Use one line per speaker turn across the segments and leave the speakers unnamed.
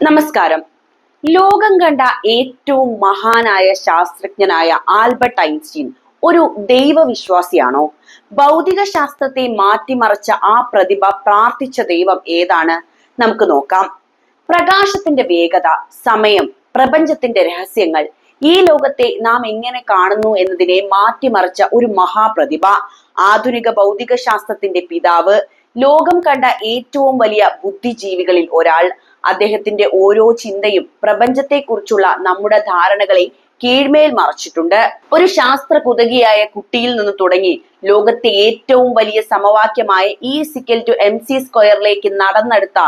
നമസ്കാരം. ലോകം കണ്ട ഏറ്റവും മഹാനായ ശാസ്ത്രജ്ഞനായ ആൽബർട്ട് ഐൻസ്റ്റീൻ ഒരു ദൈവവിശ്വാസിയാണോ? ഭൗതിക ശാസ്ത്രത്തെ മാറ്റിമറിച്ച ആ പ്രതിഭ പ്രാർത്ഥിച്ച ദൈവം ഏതാണ്? നമുക്ക് നോക്കാം. പ്രകാശത്തിന്റെ വേഗത സമയം പ്രപഞ്ചത്തിന്റെ രഹസ്യങ്ങൾ ഈ ലോകത്തെ നാം എങ്ങനെ കാണുന്നു എന്നതിനെ മാറ്റിമറിച്ച ഒരു മഹാപ്രതിഭ ആധുനിക ഭൗതിക ശാസ്ത്രത്തിന്റെ പിതാവ് ലോകം കണ്ട ഏറ്റവും വലിയ ബുദ്ധിജീവികളിൽ ഒരാൾ അദ്ദേഹത്തിന്റെ ഓരോ ചിന്തയും പ്രപഞ്ചത്തെക്കുറിച്ചുള്ള നമ്മുടെ ധാരണകളെ കീഴ്മേൽ മറച്ചിട്ടുണ്ട്. ഒരു ശാസ്ത്ര കുതകിയായ കുട്ടിയിൽ നിന്ന് തുടങ്ങി ലോകത്തെ ഏറ്റവും വലിയ സമവാക്യമായ E equal to M C സ്ക്വയറിലേക്ക് നടന്നെടുത്ത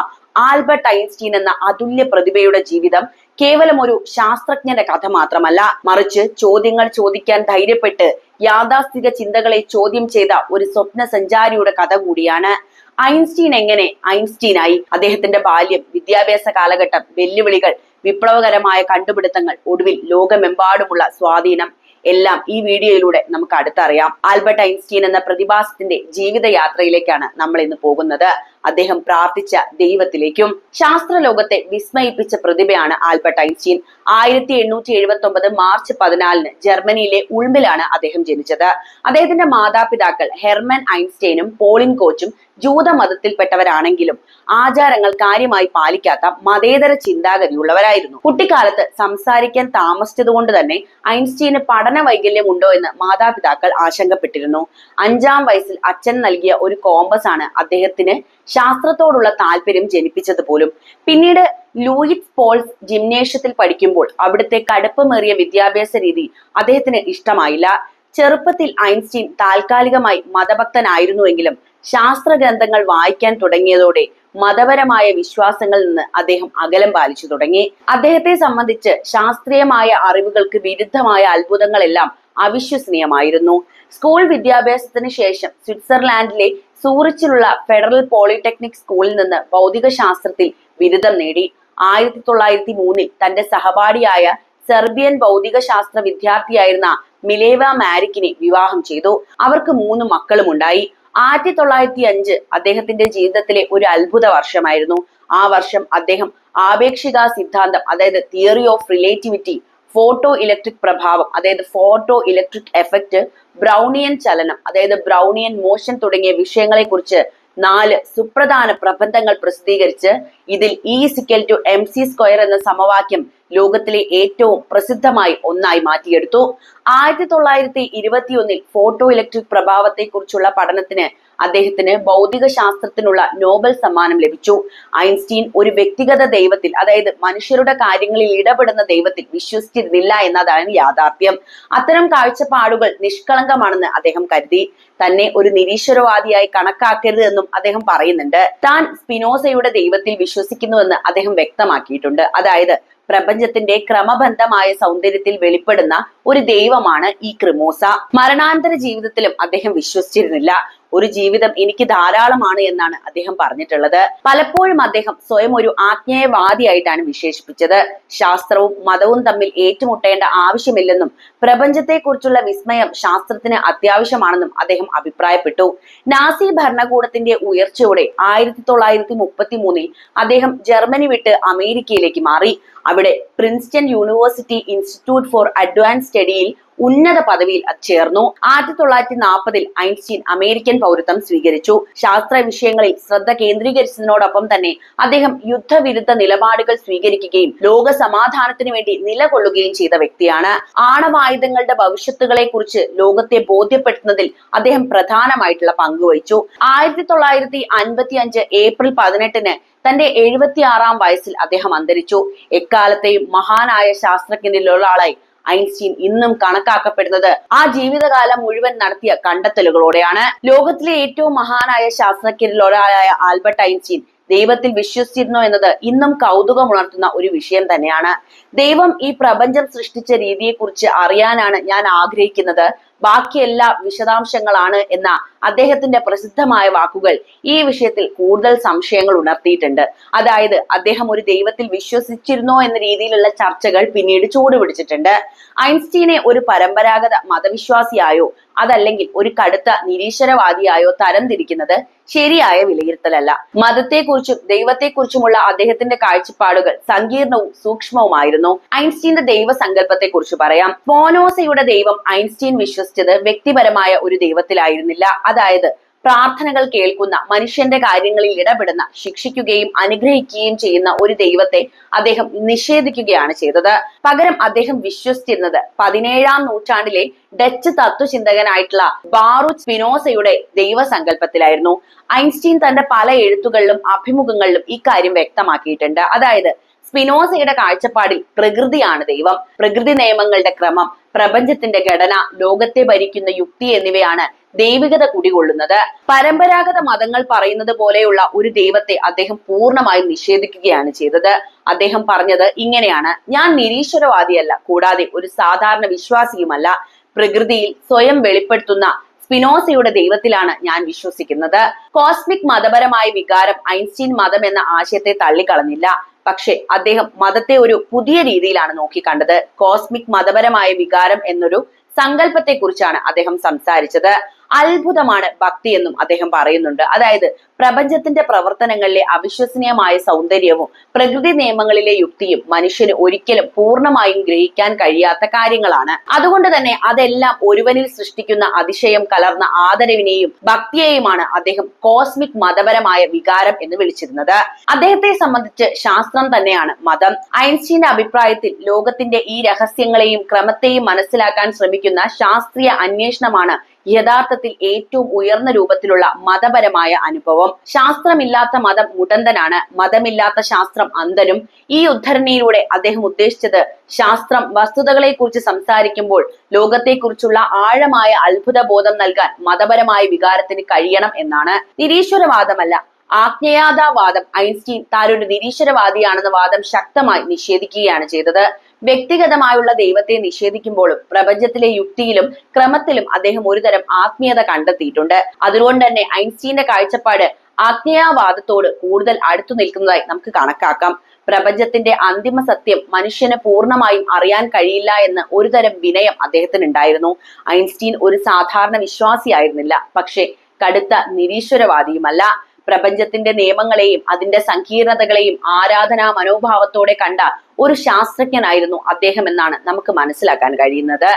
ആൽബർട്ട് ഐൻസ്റ്റീൻ എന്ന അതുല്യ പ്രതിഭയുടെ ജീവിതം കേവലം ഒരു ശാസ്ത്രജ്ഞന്റെ കഥ മാത്രമല്ല. മറിച്ച് ചോദ്യങ്ങൾ ചോദിക്കാൻ ധൈര്യപ്പെട്ട് യാഥാസ്ഥിക ചിന്തകളെ ചോദ്യം ചെയ്ത ഒരു സ്വപ്ന സഞ്ചാരിയുടെ കഥ കൂടിയാണ്. ഐൻസ്റ്റീൻ എങ്ങനെ ഐൻസ്റ്റീനായി? അദ്ദേഹത്തിന്റെ ബാല്യം വിദ്യാഭ്യാസ കാലഘട്ടം വെല്ലുവിളികൾ വിപ്ലവകരമായ കണ്ടുപിടുത്തങ്ങൾ ഒടുവിൽ ലോകമെമ്പാടുമുള്ള സ്വാധീനം എല്ലാം ഈ വീഡിയോയിലൂടെ നമുക്ക് അടുത്തറിയാം. ആൽബർട്ട് ഐൻസ്റ്റീൻ എന്ന പ്രതിഭാസത്തിന്റെ ജീവിതയാത്രയിലേക്കാണ് നമ്മൾ ഇന്ന് പോകുന്നത്. അദ്ദേഹം പ്രാർത്ഥിച്ച ദൈവത്തിലേക്കും ശാസ്ത്രലോകത്തെ വിസ്മയിപ്പിച്ച പ്രതിഭയാണ് ആൽബർട്ട് ഐൻസ്റ്റീൻ. ആയിരത്തി എണ്ണൂറ്റി എഴുപത്തി ഒമ്പത് മാർച്ച് പതിനാലിന് ജർമ്മനിയിലെ ഉൾമിലാണ് അദ്ദേഹം ജനിച്ചത്. അദ്ദേഹത്തിന്റെ മാതാപിതാക്കൾ ഹെർമൻ ഐൻസ്റ്റൈനും പോളിൻ കോച്ചും ജൂത മതത്തിൽപ്പെട്ടവരാണെങ്കിലും ആചാരങ്ങൾ കാര്യമായി പാലിക്കാത്ത മതേതര ചിന്താഗതിയുള്ളവരായിരുന്നു. കുട്ടിക്കാലത്ത് സംസാരിക്കാൻ താമസിച്ചതുകൊണ്ട് തന്നെ ഐൻസ്റ്റീന് പഠന വൈകല്യം ഉണ്ടോ എന്ന് മാതാപിതാക്കൾ ആശങ്കപ്പെട്ടിരുന്നു. അഞ്ചാം വയസ്സിൽ അച്ഛൻ നൽകിയ ഒരു കോമ്പസ് ആണ് അദ്ദേഹത്തിന് ശാസ്ത്രത്തോടുള്ള താല്പര്യം ജനിപ്പിച്ചത് പോലും. പിന്നീട് ലൂയിസ് പോൾസ് ജിംനേഷ്യത്തിൽ പഠിക്കുമ്പോൾ അവിടുത്തെ കടുപ്പമേറിയ വിദ്യാഭ്യാസ രീതി അദ്ദേഹത്തിന് ഇഷ്ടമായില്ല. ചെറുപ്പത്തിൽ ഐൻസ്റ്റീൻ താൽക്കാലികമായി മതഭക്തനായിരുന്നുവെങ്കിലും ശാസ്ത്ര ഗ്രന്ഥങ്ങൾ വായിക്കാൻ തുടങ്ങിയതോടെ മതപരമായ വിശ്വാസങ്ങളിൽ നിന്ന് അദ്ദേഹം അകലം പാലിച്ചു തുടങ്ങി. അദ്ദേഹത്തെ സംബന്ധിച്ച് ശാസ്ത്രീയമായ അറിവുകൾക്ക് വിരുദ്ധമായ അത്ഭുതങ്ങളെല്ലാം അവിശ്വസനീയമായിരുന്നു. സ്കൂൾ വിദ്യാഭ്യാസത്തിന് ശേഷം സ്വിറ്റ്സർലാൻഡിലെ സൂറിച്ചിലുള്ള ഫെഡറൽ പോളിടെക്നിക് സ്കൂളിൽ നിന്ന് ഭൗതിക ശാസ്ത്രത്തിൽ ബിരുദം നേടി. ആയിരത്തി തൊള്ളായിരത്തി മൂന്നിൽ തന്റെ സഹപാഠിയായ സെർബിയൻ ഭൗതിക ശാസ്ത്ര വിദ്യാർത്ഥിയായിരുന്ന മിലേവ മാരിക്കിനെ വിവാഹം ചെയ്തു. അവർക്ക് മൂന്ന് മക്കളും ഉണ്ടായി ആയിരത്തി തൊള്ളായിരത്തി അഞ്ച് അദ്ദേഹത്തിന്റെ ജീവിതത്തിലെ ഒരു അത്ഭുത വർഷമായിരുന്നു. ആ വർഷം അദ്ദേഹം ആപേക്ഷിക സിദ്ധാന്തം അതായത് theory of relativity photo electric പ്രഭാവം അതായത് ഫോട്ടോ ഇലക്ട്രിക് എഫക്റ്റ് ബ്രൗണിയൻ ചലനം അതായത് ബ്രൗണിയൻ മോഷൻ തുടങ്ങിയ വിഷയങ്ങളെ കുറിച്ച് നാല് സുപ്രധാന പ്രബന്ധങ്ങൾ പ്രസിദ്ധീകരിച്ച് ഇതിൽ E equal to M C square എന്ന സമവാക്യം ലോകത്തിലെ ഏറ്റവും പ്രസിദ്ധമായി ഒന്നായി മാറ്റിയെടുത്തു. ആയിരത്തി തൊള്ളായിരത്തി ഇരുപത്തിയൊന്നിൽ ഫോട്ടോ ഇലക്ട്രിക് പ്രഭാവത്തെ കുറിച്ചുള്ള പഠനത്തിന് അദ്ദേഹത്തിന് ഭൗതിക ശാസ്ത്രത്തിനുള്ള നോബൽ സമ്മാനം ലഭിച്ചു. ഐൻസ്റ്റീൻ ഒരു വ്യക്തിഗത ദൈവത്തിൽ അതായത് മനുഷ്യരുടെ കാര്യങ്ങളിൽ ഇടപെടുന്ന ദൈവത്തിൽ വിശ്വസിച്ചിരുന്നില്ല എന്നതാണ് യാഥാർത്ഥ്യം. അത്തരം കാഴ്ചപ്പാടുകൾ നിഷ്കളങ്കമാണെന്ന് അദ്ദേഹം കരുതി. തന്നെ ഒരു നിരീശ്വരവാദിയായി കണക്കാക്കരുത് എന്നും അദ്ദേഹം പറയുന്നുണ്ട്. താൻ സ്പിനോസയുടെ ദൈവത്തിൽ വിശ്വസിക്കുന്നുവെന്ന് അദ്ദേഹം വ്യക്തമാക്കിയിട്ടുണ്ട്. അതായത് പ്രപഞ്ചത്തിന്റെ ക്രമബന്ധമായ സൗന്ദര്യത്തിൽ വെളിപ്പെടുന്ന ഒരു ദൈവമാണ് ഈ ക്രിമോസ. മരണാന്തര ജീവിതത്തിലും അദ്ദേഹം വിശ്വസിച്ചിരുന്നില്ല. ഒരു ജീവിതം എനിക്ക് ധാരാളമാണ് എന്നാണ് അദ്ദേഹം പറഞ്ഞിട്ടുള്ളത്. പലപ്പോഴും അദ്ദേഹം സ്വയം ഒരു ആജ്ഞേയവാദിയായിട്ടാണ് വിശേഷിപ്പിച്ചത്. ശാസ്ത്രവും മതവും തമ്മിൽ ഏറ്റുമുട്ടേണ്ട ആവശ്യമില്ലെന്നും പ്രപഞ്ചത്തെക്കുറിച്ചുള്ള വിസ്മയം ശാസ്ത്രത്തിന് അത്യാവശ്യമാണെന്നും അദ്ദേഹം അഭിപ്രായപ്പെട്ടു. നാസി ഭരണകൂടത്തിന്റെ ഉയർച്ചയോടെ ആയിരത്തി തൊള്ളായിരത്തി മുപ്പത്തി മൂന്നിൽ അദ്ദേഹം ജർമ്മനി വിട്ട് അമേരിക്കയിലേക്ക് മാറി. അവിടെ Princeton university institute for advance സ്റ്റഡിയിൽ ഉന്നത പദവിയിൽ ചേർന്നു. ആയിരത്തി തൊള്ളായിരത്തി നാൽപ്പതിൽ ഐൻസ്റ്റീൻ അമേരിക്കൻ പൗരത്വം സ്വീകരിച്ചു. ശാസ്ത്ര വിഷയങ്ങളിൽ ശ്രദ്ധ കേന്ദ്രീകരിച്ചതിനോടൊപ്പം തന്നെ അദ്ദേഹം യുദ്ധവിരുദ്ധ നിലപാടുകൾ സ്വീകരിക്കുകയും ലോക സമാധാനത്തിനു വേണ്ടി നിലകൊള്ളുകയും ചെയ്ത വ്യക്തിയാണ്. ആണവായുധങ്ങളുടെ ഭവിഷ്യത്തുകളെ കുറിച്ച് ലോകത്തെ ബോധ്യപ്പെടുത്തുന്നതിൽ അദ്ദേഹം പ്രധാനമായിട്ടുള്ള പങ്കുവഹിച്ചു. ആയിരത്തി തൊള്ളായിരത്തി അൻപത്തി അഞ്ച് ഏപ്രിൽ പതിനെട്ടിന് തന്റെ എഴുപത്തിയാറാം വയസ്സിൽ അദ്ദേഹം അന്തരിച്ചു. എക്കാലത്തെയും മഹാനായ ശാസ്ത്രജ്ഞരിൽ ഒരാളായി ഐൻസ്റ്റീൻ ഇന്നും കണക്കാക്കപ്പെടുന്നത്. ആ ജീവിതകാലം മുഴുവൻ നടത്തിയ കണ്ടെത്തലുകളോടെയാണ്. ലോകത്തിലെ ഏറ്റവും മഹാനായ ശാസ്ത്രജ്ഞരിൽ ഒരാളായ ആൽബർട്ട് ഐൻസ്റ്റീൻ ദൈവത്തിൽ വിശ്വസിച്ചിരുന്നു എന്നത് ഇന്നും കൗതുകമുണർത്തുന്ന ഒരു വിഷയം തന്നെയാണ്. ദൈവം ഈ പ്രപഞ്ചം സൃഷ്ടിച്ച രീതിയെക്കുറിച്ച് അറിയാനാണ് ഞാൻ ആഗ്രഹിക്കുന്നത്. ബാക്കിയെല്ലാം വിശദാംശങ്ങളാണ് എന്ന അദ്ദേഹത്തിന്റെ പ്രസിദ്ധമായ വാക്കുകൾ ഈ വിഷയത്തിൽ കൂടുതൽ സംശയങ്ങൾ ഉണർത്തിയിട്ടുണ്ട്. അതായത് അദ്ദേഹം ഒരു ദൈവത്തിൽ വിശ്വസിച്ചിരുന്നോ എന്ന രീതിയിലുള്ള ചർച്ചകൾ പിന്നീട് ചൂടുപിടിച്ചിട്ടുണ്ട്. ഐൻസ്റ്റീനെ ഒരു പരമ്പരാഗത മതവിശ്വാസിയായോ അതല്ലെങ്കിൽ ഒരു കടുത്ത നിരീശ്വരവാദിയായോ തരംതിരിക്കുന്നത് ശരിയായ വിലയിരുത്തലല്ല. മതത്തെക്കുറിച്ചും ദൈവത്തെക്കുറിച്ചുമുള്ള അദ്ദേഹത്തിന്റെ കാഴ്ചപ്പാടുകൾ സങ്കീർണവും സൂക്ഷ്മവുമായിരുന്നു. ഐൻസ്റ്റീന്റെ ദൈവസങ്കല്പത്തെ കുറിച്ച് പറയാം. മോനോസയുടെ ദൈവം ഐൻസ്റ്റീൻ വിശ്വസിച്ചത് വ്യക്തിപരമായ ഒരു ദൈവത്തിലായിരുന്നില്ല. അതായത് പ്രാർത്ഥനകൾ കേൾക്കുന്ന മനുഷ്യന്റെ കാര്യങ്ങളിൽ ഇടപെടുന്ന ശിക്ഷിക്കുകയും അനുഗ്രഹിക്കുകയും ചെയ്യുന്ന ഒരു ദൈവത്തെ അദ്ദേഹം നിഷേധിക്കുകയാണ് ചെയ്തത്. പകരം അദ്ദേഹം വിശ്വസിച്ചിരുന്നത് പതിനേഴാം നൂറ്റാണ്ടിലെ ഡച്ച് തത്വചിന്തകനായിട്ടുള്ള ബാറു സ്പിനോസയുടെ ദൈവസങ്കല്പത്തിലായിരുന്നു. ഐൻസ്റ്റീൻ തന്റെ പല എഴുത്തുകളിലും അഭിമുഖങ്ങളിലും ഇക്കാര്യം വ്യക്തമാക്കിയിട്ടുണ്ട്. അതായത് സ്പിനോസയുടെ കാഴ്ചപ്പാടിൽ പ്രകൃതിയാണ് ദൈവം. പ്രകൃതി നിയമങ്ങളുടെ ക്രമം പ്രപഞ്ചത്തിന്റെ ഘടന ലോകത്തെ ഭരിക്കുന്ന യുക്തി എന്നിവയാണ് ദൈവികത കുടികൊള്ളുന്നത്. പരമ്പരാഗത മതങ്ങൾ പറയുന്നത് പോലെയുള്ള ഒരു ദൈവത്തെ അദ്ദേഹം പൂർണമായും നിഷേധിക്കുകയാണ് ചെയ്തത്. അദ്ദേഹം പറഞ്ഞത് ഇങ്ങനെയാണ്. ഞാൻ നിരീശ്വരവാദിയല്ല കൂടാതെ ഒരു സാധാരണ വിശ്വാസിയുമല്ല. പ്രകൃതിയിൽ സ്വയം വെളിപ്പെടുത്തുന്ന സ്പിനോസയുടെ ദൈവത്തിലാണ് ഞാൻ വിശ്വസിക്കുന്നത്. കോസ്മിക് മതപരമായ വികാരം ഐൻസ്റ്റീൻ മതം എന്ന ആശയത്തെ തള്ളിക്കളഞ്ഞില്ല. പക്ഷെ അദ്ദേഹം മതത്തെ ഒരു പുതിയ രീതിയിലാണ് നോക്കിക്കണ്ടത്. കോസ്മിക് മതപരമായ വികാരം എന്നൊരു സങ്കല്പത്തെക്കുറിച്ചാണ് അദ്ദേഹം സംസാരിച്ചത്. അത്ഭുതമാണ് ഭക്തി എന്നും അദ്ദേഹം പറയുന്നുണ്ട്. അതായത് പ്രപഞ്ചത്തിന്റെ പ്രവർത്തനങ്ങളിലെ അവിശ്വസനീയമായ സൗന്ദര്യവും പ്രകൃതി നിയമങ്ങളിലെ യുക്തിയും മനുഷ്യന് ഒരിക്കലും പൂർണമായും ഗ്രഹിക്കാൻ കഴിയാത്ത കാര്യങ്ങളാണ്. അതുകൊണ്ട് തന്നെ അതെല്ലാം ഒരുവനിൽ സൃഷ്ടിക്കുന്ന അതിശയം കലർന്ന ആദരവിനെയും ഭക്തിയെയുമാണ് അദ്ദേഹം കോസ്മിക് മതപരമായ വികാരം എന്ന് വിളിച്ചിരുന്നത്. അദ്ദേഹത്തെ സംബന്ധിച്ച് ശാസ്ത്രം തന്നെയാണ് മതം. ഐൻസ്റ്റീന്റെ അഭിപ്രായത്തിൽ ലോകത്തിന്റെ ഈ രഹസ്യങ്ങളെയും ക്രമത്തെയും മനസ്സിലാക്കാൻ ശ്രമിക്കുന്ന ശാസ്ത്രീയ അന്വേഷണമാണ് യഥാർത്ഥത്തിൽ ഏറ്റവും ഉയർന്ന രൂപത്തിലുള്ള മതപരമായ അനുഭവം. ശാസ്ത്രമില്ലാത്ത മതം മുടന്തനാണ്. മതമില്ലാത്ത ശാസ്ത്രം അന്ധനും. ഈ ഉദ്ധരണിയിലൂടെ അദ്ദേഹം ഉദ്ദേശിച്ചത് ശാസ്ത്രം വസ്തുതകളെ കുറിച്ച് സംസാരിക്കുമ്പോൾ ലോകത്തെക്കുറിച്ചുള്ള ആഴമായ അത്ഭുത ബോധം നൽകാൻ മതപരമായ വികാരത്തിന് കഴിയണം എന്നാണ്. നിരീശ്വരവാദമല്ല ആജ്ഞേയാതാവാദം ഐൻസ്റ്റീൻ താരൊരു നിരീശ്വരവാദിയാണെന്ന വാദം ശക്തമായി നിഷേധിക്കുകയാണ് ചെയ്തത്. വ്യക്തിഗതമായുള്ള ദൈവത്തെ നിഷേധിക്കുമ്പോഴും പ്രപഞ്ചത്തിലെ യുക്തിയിലും ക്രമത്തിലും അദ്ദേഹം ഒരുതരം ആത്മീയത കണ്ടെത്തിയിട്ടുണ്ട്. അതുകൊണ്ട് തന്നെ ഐൻസ്റ്റീന്റെ കാഴ്ചപ്പാട് ആജ്ഞേയവാദത്തോട് കൂടുതൽ അടുത്തു നിൽക്കുന്നതായി നമുക്ക് കണക്കാക്കാം. പ്രപഞ്ചത്തിന്റെ അന്തിമ സത്യം മനുഷ്യന് പൂർണമായും അറിയാൻ കഴിയില്ല എന്ന് ഒരുതരം വിനയം അദ്ദേഹത്തിന് ഉണ്ടായിരുന്നു ഐൻസ്റ്റീൻ ഒരു സാധാരണ വിശ്വാസിയായിരുന്നില്ല. പക്ഷേ കടുത്ത നിരീശ്വരവാദിയുമല്ല. പ്രപഞ്ചത്തിന്റെ നിയമങ്ങളെയും അതിന്റെ സങ്കീർണതകളെയും ആരാധനാ മനോഭാവത്തോടെ കണ്ട ഒരു ശാസ്ത്രജ്ഞനായിരുന്നു അദ്ദേഹം എന്നാണ് നമുക്ക് മനസ്സിലാക്കാൻ കഴിയുന്നത്.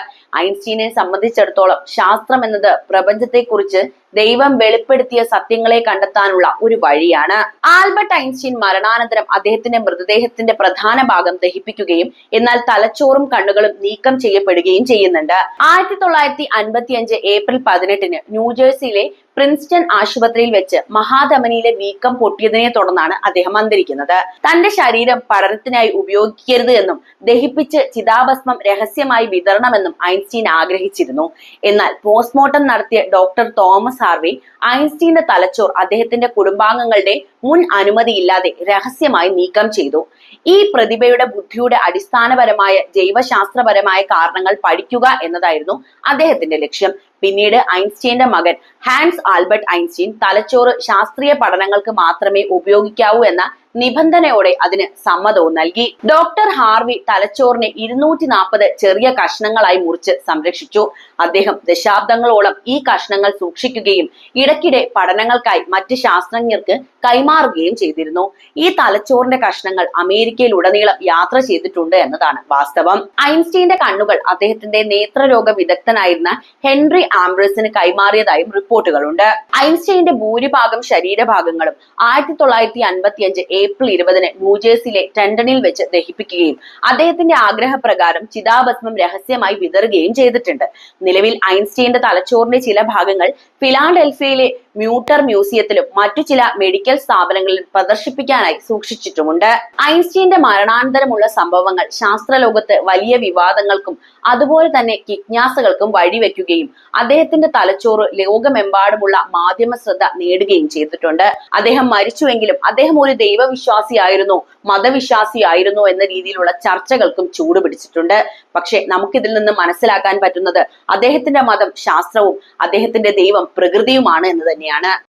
ഐൻസ്റ്റീനെ സംബന്ധിച്ചിടത്തോളം ശാസ്ത്രം എന്നത് പ്രപഞ്ചത്തെക്കുറിച്ച് ദൈവം വെളിപ്പെടുത്തിയ സത്യങ്ങളെ കണ്ടെത്താനുള്ള ഒരു വഴിയാണ്. ആൽബർട്ട് ഐൻസ്റ്റീൻ മരണാനന്തരം അദ്ദേഹത്തിന്റെ മൃതദേഹത്തിന്റെ പ്രധാന ഭാഗം ദഹിപ്പിക്കുകയും എന്നാൽ തലച്ചോറും കണ്ണുകളും നീക്കം ചെയ്യപ്പെടുകയും ചെയ്യുന്നുണ്ട്. ആയിരത്തി തൊള്ളായിരത്തി അൻപത്തി അഞ്ച് ഏപ്രിൽ പതിനെട്ടിന് ന്യൂജേഴ്സിയിലെ പ്രിൻസ്റ്റൺ ആശുപത്രിയിൽ വെച്ച് മഹാധമനിയിലെ വീക്കം പൊട്ടിയതിനെ തുടർന്നാണ് അദ്ദേഹം അന്തരിക്കുന്നത്. തന്റെ ശരീരം പഠനത്തിനായി ഉപയോഗിക്കരുത് എന്നും ദഹിപ്പിച്ച് ചിതാഭസ്മം രഹസ്യമായി വിതരണമെന്നും ഐൻസ്റ്റീൻ ആഗ്രഹിച്ചിരുന്നു. എന്നാൽ പോസ്റ്റ്മോർട്ടം നടത്തിയ ഡോക്ടർ തോമസ് ഹാർവി ഐൻസ്റ്റീന്റെ തലച്ചോർ അദ്ദേഹത്തിന്റെ കുടുംബാംഗങ്ങളുടെ മുൻ അനുമതിയില്ലാതെ രഹസ്യമായി നീക്കം ചെയ്തു. ഈ പ്രതിഭയുടെ ബുദ്ധിയുടെ അടിസ്ഥാനപരമായ ജൈവശാസ്ത്രപരമായ കാരണങ്ങൾ പഠിക്കുക എന്നതായിരുന്നു അദ്ദേഹത്തിന്റെ ലക്ഷ്യം. പിന്നീട് ഐൻസ്റ്റീന്റെ മകൻ ഹാൻസ് ആൽബർട്ട് ഐൻസ്റ്റീൻ തലച്ചോറ് ശാസ്ത്രീയ പഠനങ്ങൾക്ക് മാത്രമേ ഉപയോഗിക്കാവൂ എന്ന നിബന്ധനയോടെ അതിന് സമ്മതവും നൽകി. ഡോക്ടർ ഹാർവി തലച്ചോറിനെ ഇരുന്നൂറ്റി നാൽപ്പത് ചെറിയ കഷ്ണങ്ങളായി മുറിച്ച് സംരക്ഷിച്ചു. അദ്ദേഹം ദശാബ്ദങ്ങളോളം ഈ കഷ്ണങ്ങൾ സൂക്ഷിക്കുകയും ഇടയ്ക്കിടെ പഠനങ്ങൾക്കായി മറ്റ് ശാസ്ത്രജ്ഞർക്ക് കൈമാറുകയും ചെയ്തിരുന്നു. ഈ തലച്ചോറിന്റെ കഷ്ണങ്ങൾ അമേരിക്കയിൽ ഉടനീളം യാത്ര ചെയ്തിട്ടുണ്ട് എന്നതാണ് വാസ്തവം. ഐൻസ്റ്റീന്റെ കണ്ണുകൾ അദ്ദേഹത്തിന്റെ നേത്രരോഗ വിദഗ്ധനായിരുന്ന ഹെൻറി ആംബ്രസിന് കൈമാറിയതായും റിപ്പോർട്ടുകളുണ്ട്. ഐൻസ്റ്റീന്റെ ഭൂരിഭാഗം ശരീരഭാഗങ്ങളും ആയിരത്തി തൊള്ളായിരത്തി അൻപത്തി അഞ്ച് ഏപ്രിൽ ഇരുപതിന് ന്യൂജേഴ്സിയിലെ ടെൻഡനിൽ വെച്ച് ദഹിപ്പിക്കുകയും അദ്ദേഹത്തിന്റെ ആഗ്രഹപ്രകാരം ചിതാഭസ്മം രഹസ്യമായി വിതറുകയും ചെയ്തിട്ടുണ്ട്. നിലവിൽ ഐൻസ്റ്റീന്റെ തലച്ചോറിന്റെ ചില ഭാഗങ്ങൾ ഫിലാഡൽഫിയയിലെ മ്യൂട്ടർ മ്യൂസിയത്തിലും മറ്റു ചില മെഡിക്കൽ സ്ഥാപനങ്ങളിലും പ്രദർശിപ്പിക്കാനായി സൂക്ഷിച്ചിട്ടുമുണ്ട്. ഐൻസ്റ്റീന്റെ മരണാനന്തരമുള്ള സംഭവങ്ങൾ ശാസ്ത്രലോകത്ത് വലിയ വിവാദങ്ങൾക്കും അതുപോലെ തന്നെ ജിജ്ഞാസകൾക്കും വഴിവെക്കുകയും അദ്ദേഹത്തിന്റെ തലച്ചോറ് ലോകമെമ്പാടുമുള്ള മാധ്യമ ശ്രദ്ധ നേടുകയും ചെയ്തിട്ടുണ്ട്. അദ്ദേഹം മരിച്ചുവെങ്കിലും അദ്ദേഹം ഒരു ദൈവവിശ്വാസിയായിരുന്നു മതവിശ്വാസിയായിരുന്നു എന്ന രീതിയിലുള്ള ചർച്ചകൾക്കും ചൂടുപിടിച്ചിട്ടുണ്ട്. പക്ഷേ നമുക്കിതിൽ നിന്ന് മനസ്സിലാക്കാൻ പറ്റുന്നത് അദ്ദേഹത്തിന്റെ മതം ശാസ്ത്രവും അദ്ദേഹത്തിന്റെ ദൈവം പ്രകൃതിയുമാണ് എന്ന് തന്നെയാണ്.